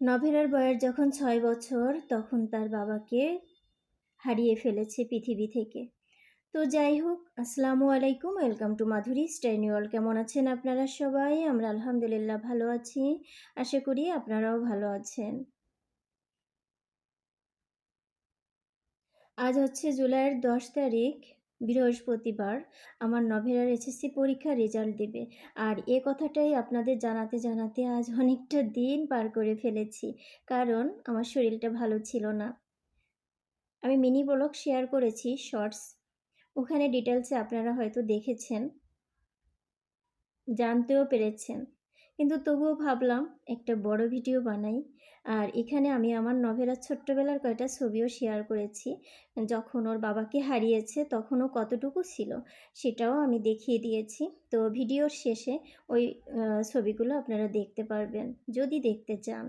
নভেরার বয়স যখন ছয় বছর, তখন তার বাবাকে হারিয়ে ফেলেছে পৃথিবী থেকে। তো যাই হোক, আসসালামু আলাইকুম, ওয়েলকাম টু মাধুরী স্টাইনিওয়াল কেমন আছেন আপনারা সবাই? আমরা আলহামদুলিল্লাহ ভালো আছি। আশা করি আপনারাও ভালো আছেন। আজ হচ্ছে জুলাইয়ের দশ তারিখ। বৃহস্পতিবার আমার নভেরার এসএসসি পরীক্ষা রেজাল্ট দেবে। আর এ কথাটাই আপনাদের জানাতে জানাতে আজ অনেকটা দিন পার করে ফেলেছি, কারণ আমার শরীরটা ভালো ছিল না। আমি মিনি ব্লগ শেয়ার করেছি, শর্টস। ওখানে ডিটেলসে আপনারা হয়তো দেখেছেন, জানতেও পেরেছেন। কিন্তু তবুও ভাবলাম একটা বড় ভিডিও বানাই। আর এখানে আমি আমার নভেরার ছোট্টবেলার কয়টা ছবিও শেয়ার করেছি। যখন ওর বাবাকে হারিয়েছে তখনও কতটুকু ছিল সেটাও আমি দেখিয়ে দিয়েছি। তো ভিডিওর শেষে ওই ছবিগুলো আপনারা দেখতে পারবেন। যদি দেখতে চান।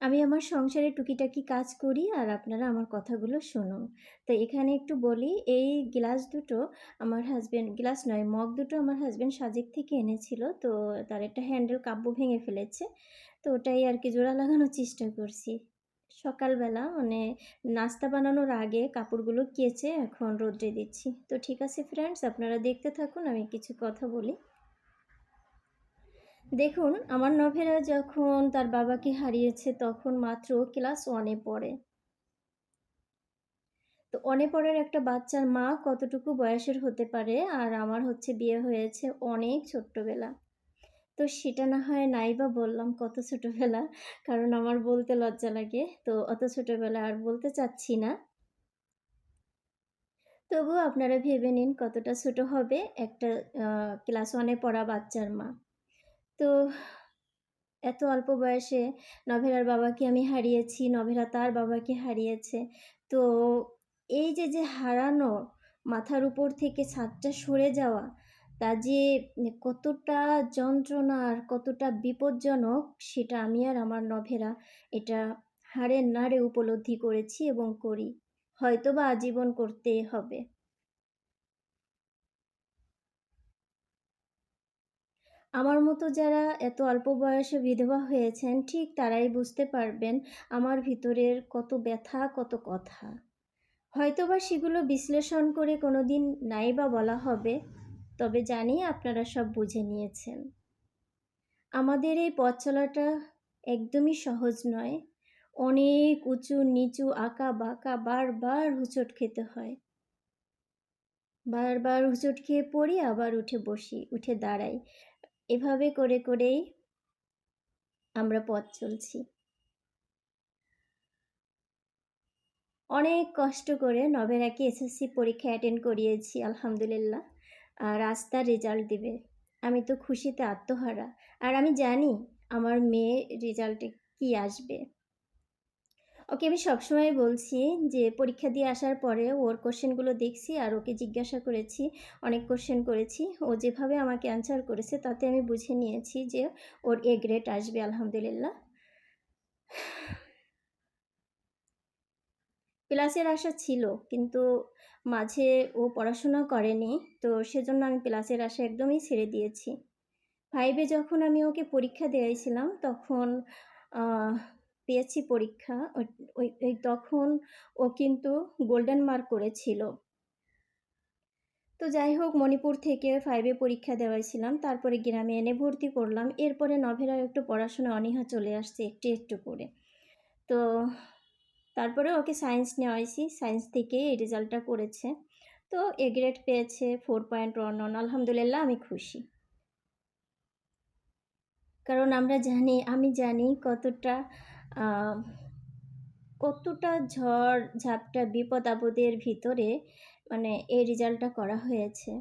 আমি আমার সংসারে টুকিটাকি কাজ করি আর আপনারা আমার কথাগুলো শুনুন। তো এখানে একটু বলি, এই গ্লাস দুটো আমার হাজব্যান্ড গ্লাস নয়, মগ দুটো আমার হাজব্যান্ড সাজেক থেকে এনেছিল, তো তার একটা হ্যান্ডেল কাব্য ভেঙে ফেলেছে, তো ওটাই আর কি জোড়া লাগানোর চেষ্টা করছি। সকালবেলা মানে নাস্তা বানানোর আগে কাপড়গুলো কেচে এখন রোদ্রে দিচ্ছি। তো ঠিক আছে ফ্রেন্ডস আপনারা দেখতে থাকুন, আমি কিছু কথা বলি। দেখুন, আমার নভেরা যখন তার বাবাকে হারিয়েছে, তখন মাত্র ক্লাস ওয়ানে পড়ে। তো ওয়ানে পড়ার একটা বাচ্চার মা কতটুকু বয়সের হতে পারে? আর আমার হচ্ছে বিয়ে হয়েছে অনেক ছোট্টবেলা। তো সেটা না হয় নাই বা বললাম কত ছোটোবেলা, কারণ আমার বলতে লজ্জা লাগে। তো অত ছোটোবেলা আর বলতে চাচ্ছি না। তবুও আপনারা ভেবে নিন কতটা ছোট হবে একটা ক্লাস ওয়ানে পড়া বাচ্চার মা। তো এত অল্প বয়সে নভেরার বাবাকে আমি হারিয়েছি নভেরা তার বাবাকে হারিয়েছে। তো এই যে যে হারানো, মাথার উপর থেকে ছাদটা সরে যাওয়া, তা যে কতটা যন্ত্রণা আর কতটা বিপজ্জনক, সেটা আমি আর আমার নভেরা এটা হাড়ের নাড়ে উপলব্ধি করেছি এবং করি। হয়তো বা আজীবন করতে হবে। আমার মতো যারা এত অল্প বয়সে বিধবা হয়েছেন, ঠিক তারাই বুঝতে পারবেন আমার ভিতরের কত ব্যথা, কত কথা। হয়তোবা সেগুলো বিশ্লেষণ করে কোনো দিন নাই বা বলা হবে, তবে জানি আপনারা সব বুঝে নিয়েছেন। আমাদের এই পথ চলাটা একদমই সহজ নয়। অনেক উঁচু, নিচু, আঁকা বাঁকা, বারবার হুচট খেতে হয়। বারবার হুচট খেয়ে পড়ি, আবার উঠে বসি, উঠে দাঁড়াই। এভাবে করে করেই আমরা পথ চলছি। অনেক কষ্ট করে নভেরাকে এসএসসি পরীক্ষা অ্যাটেন্ড করিয়েছি, আলহামদুলিল্লাহ। আর রাস্তার রেজাল্ট দিবে। আমি তো খুশিতে আত্মহারা। আর আমি জানি আমার মেয়ে রেজাল্টে কি আসবে। ওকে আমি সবসময় বলছি যে, পরীক্ষা দিয়ে আসার পরে ওর কোশ্চেনগুলো দেখছি আর ওকে জিজ্ঞাসা করেছি, অনেক কোশ্চেন করেছি। ও যেভাবে আমাকে অ্যান্সার করেছে তাতে আমি বুঝে নিয়েছি যে, ওর এ গ্রেড আসবে, আলহামদুলিল্লাহ। প্লাসের আশা ছিল, কিন্তু মাঝে ও পড়াশোনা করেনি, তো সেজন্য আমি প্লাসের আশা একদমই ছেড়ে দিয়েছি। ফাইভে যখন আমি ওকে পরীক্ষা দিয়েছিলাম তখন পেয়েছি পরীক্ষা। ওই তখন ও কিন্তু গোল্ডেন মার্ক করেছিল। তো যাই হোক, মণিপুর থেকে ফাইভে পরীক্ষা দেওয়াইছিলাম তারপরে গ্রামে এনে ভর্তি করলাম। এরপরে নভেরার একটু পড়াশোনা অনীহা চলে আসছে একটু একটু করে। তো তারপরে ওকে সায়েন্স নেওয়াইছি। সায়েন্স থেকে এই রেজাল্টটা করেছে। তো এ গ্রেড পেয়েছে ফোর পয়েন্ট ওয়ান আলহামদুলিল্লাহ, আমি খুশি। কারণ আমরা জানি, আমি জানি কতটা কতটা ঝড়, ঝাপটা, বিপদ আপদের ভিতরে মানে এই রেজাল্টটা করা হয়েছে?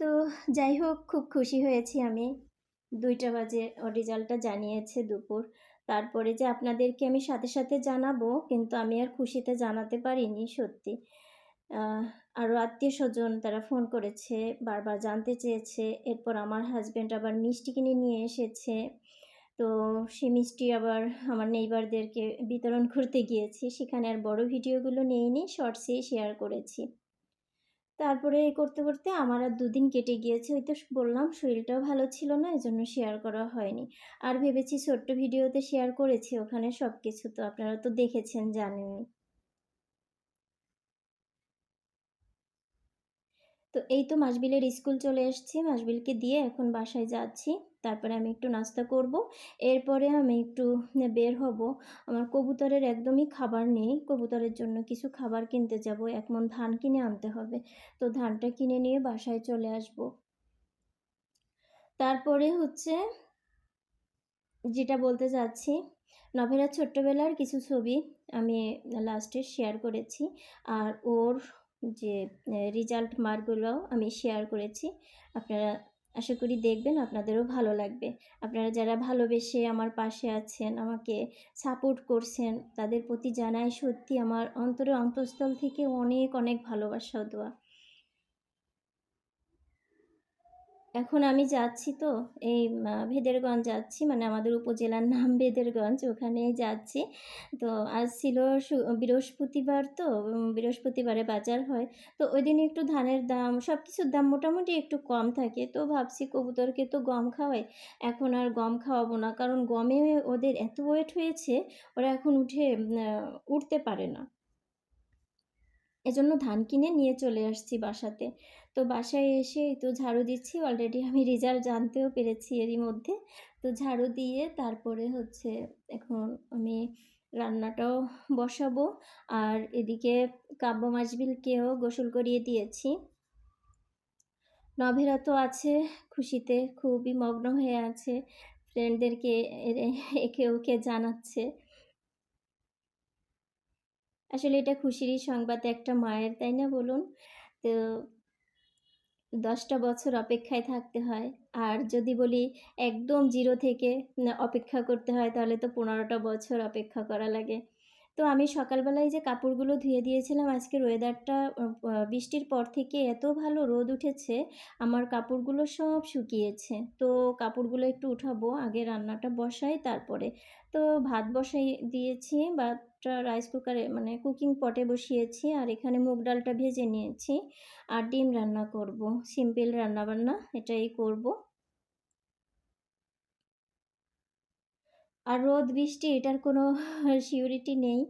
তো যাই হোক, খুব খুশি হয়েছি আমি। দুইটা বাজে রেজাল্টটা জানিয়েছে দুপুর। তারপরে যে আপনাদেরকে আমি সাথে সাথে জানাব, কিন্তু আমি আর খুশিতে জানাতে পারিনি, সত্যি। আরও আত্মীয় স্বজন তারা ফোন করেছে বারবার জানতে চেয়েছে এরপর আমার হাজব্যান্ড আবার মিষ্টি কিনে নিয়ে এসেছে তো সে মিষ্টি আবার আমার নেইবারদেরকে বিতরণ করতে গিয়েছি সেখানে আর বড় ভিডিওগুলো নিয়ে নিই শর্টসেই শেয়ার করেছি তারপরে করতে, করতে আমার আর দুদিন কেটে গিয়েছে। ওই তো বললাম শরীরটাও ভালো ছিল না, এই জন্য শেয়ার করা হয়নি। আর ভেবেছি ছোট্ট ভিডিওতে শেয়ার করেছি ওখানে সব কিছু তো আপনারা তো দেখেছেন, জানেনই। তো এই তো মাসবিলের স্কুল চলে এসেছি। মাসবিলকে দিয়ে এখন বাসায় যাচ্ছি। তারপরে আমি একটু নাস্তা করব। এরপরে আমি একটু বের হব। আমার কবুতরের একদমই খাবার নেই। কবুতরের জন্য কিছু খাবার কিনতে যাব। এক মন ধান কিনে আনতে হবে। তো ধানটা কিনে নিয়ে বাসায় চলে আসব। তারপরে হচ্ছে যেটা বলতে চাচ্ছি, নভেরার ছোট্টবেলার কিছু ছবি আমি লাস্টে শেয়ার করেছি। আর ওর যে রেজাল্ট মার্কগুলোও আমি শেয়ার করেছি। আপনারা আশা করি দেখবেন আপনাদেরও ভালো লাগবে। আপনারা যারা ভালোবেসে আমার পাশে আছেন, আমাকে সাপোর্ট করছেন, তাদের প্রতি জানাই সত্যি আমার অন্তরে অন্তঃস্থল থেকে অনেক অনেক ভালোবাসা দেওয়া এখন আমি যাচ্ছি তো, এই ভেদেরগঞ্জ যাচ্ছি মানে আমাদের উপজেলার নাম ভেদেরগঞ্জ ওখানে যাচ্ছি। তো আজ ছিল বৃহস্পতিবার তো বৃহস্পতিবারে বাজার হয়। তো ওই দিন একটু ধানের দাম সব কিছুর দাম মোটামুটি একটু কম থাকে। তো ভাবছি কবুতরকে তো গম খাওয়াই। এখন আর গম খাওয়াবো না, কারণ গমে ওদের এত ওয়েট হয়েছে, ওরা এখন উঠে উঠতে পারে না। এজন্য ধান কিনে নিয়ে চলে আসছি বাসাতে। তো বাসায় এসে তো ঝাড়ু দিচ্ছি অলরেডি আমি রেজাল্ট জানতেও পেরেছি এরই মধ্যে। তো ঝাড়ু দিয়ে তারপরে হচ্ছে এখন আমি রান্নাটাও বসাবো। আর এদিকে কাব্য মাসবিলকেও গোসল করিয়ে দিয়েছি। নভেরা তো আছে খুশিতে, খুবই মগ্ন হয়ে আছে। ফ্রেন্ডদেরকে একে ওকে জানাচ্ছে। আসলে এটা খুশিরই সংবাদ একটা মায়ের, তাই না বলুন? তো দশটা বছর অপেক্ষায় থাকতে হয়। আর যদি বলি একদম জিরো থেকে অপেক্ষা করতে হয়, তাহলে তো পনেরোটা বছর অপেক্ষা করা লাগে। তো আমি সকালবেলায় যে কাপড়গুলো ধুয়ে দিয়েছিলাম আজকের ওয়েদারটা বৃষ্টির পর থেকে এত ভালো রোদ উঠেছে, আমার কাপড়গুলো সব শুকিয়েছে। তো কাপড়গুলো একটু উঠাবো, আগে রান্নাটা বসাই, তারপরে তো ভাত বসাই দিয়েছি ভাতটা রাইস কুকারে মানে কুকিং পটে বসিয়েছি আর এখানে মুগ ডালটা ভেজে নিয়েছি আর ডিম রান্না করব। সিম্পল রান্নাবান্না এটাই করব। আর রোদ, বৃষ্টি এটার কোনো সিউরিটি নেই।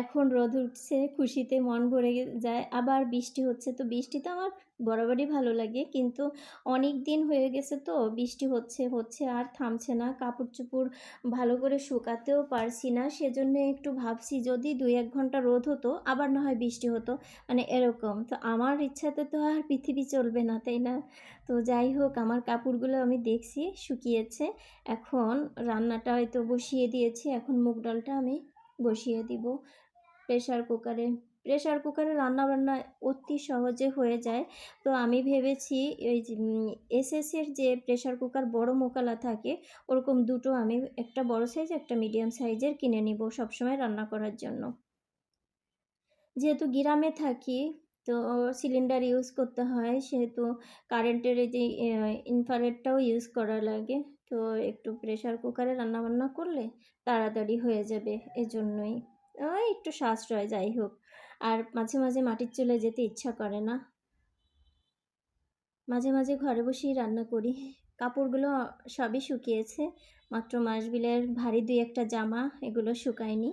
এখন রোদ উঠছে, খুশিতে মন ভরে যায়। আবার বৃষ্টি হচ্ছে, তো বৃষ্টি তো আমার বরাবরই ভালো লাগে। কিন্তু অনেক দিন হয়ে গেছে তো, বৃষ্টি হচ্ছে হচ্ছে আর থামছে না। কাপড় চোপড় ভালো করে শুকাতেও পারছি না। সেজন্য একটু ভাবছি যদি দুই এক ঘণ্টা রোদ হতো, আবার না হয় বৃষ্টি হতো। মানে এরকম। তো আমার ইচ্ছাতে তো আর পৃথিবী চলবে না, তাই না? তো যাই হোক, আমার কাপড়গুলো আমি দেখছি, শুকিয়েছে। এখন রান্নাটা হয়তো বসিয়ে দিয়েছি। এখন মুগ ডালটা আমি বসিয়ে দিব। প্রেশার কুকারে। প্রেশার কুকারে রান্নাবান্না অতি সহজে হয়ে যায়। তো আমি ভেবেছি ওই এসএসের যে প্রেশার কুকার বড় মোকালা থাকে, ওরকম দুটো আমি একটা বড় সাইজ একটা মিডিয়াম সাইজের কিনে নিব সবসময় রান্না করার জন্য। যেহেতু গ্রামে থাকি, তো সিলিন্ডার ইউজ করতে হয়, সেহেতু কারেন্টের যে ইনফ্রারেডটাও ইউজ করা লাগে। তো একটু প্রেশার কুকারে রান্নাবান্না করলে তাড়াতাড়ি হয়ে যাবে এজন্যই। ওই একটু সাশ্রয়, যাই হোক। আর মাঝে মাঝে মাটির চুলে যেতে ইচ্ছা করে না। মাঝে মাঝে ঘরে বসেই রান্না করি। কাপড়গুলো সবই শুকিয়েছে। মাত্র মাস বিলের ভারী দুই একটা জামা, এগুলো শুকায়নি।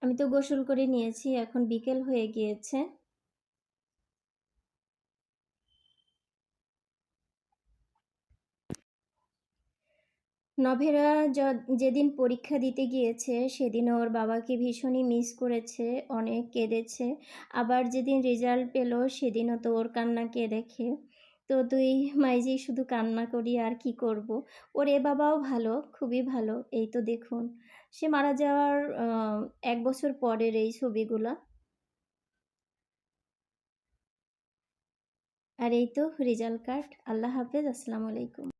আমি তো গোসল করে নিয়েছি, এখন বিকেল হয়ে গিয়েছে। নভেরা যেদিন পরীক্ষা দিতে গিয়েছে সেদিন ওর বাবাকে ভীষণই মিস করেছে, অনেক কেঁদেছে। আবার যেদিন রেজাল্ট পেল, সেদিনও তো ওর কান্নাকে দেখে তো দুই মাইজি শুধু কান্না করি, আর কি করব। ওর এ বাবাও ভালো, খুবই ভালো, এই তো দেখুন। সে মারা যাওয়ার এক বছর পরের এই ছবিগুলা। আর এই তো রেজাল্ট কার্ড আল্লাহ হাফেজ, আসসালামু আলাইকুম।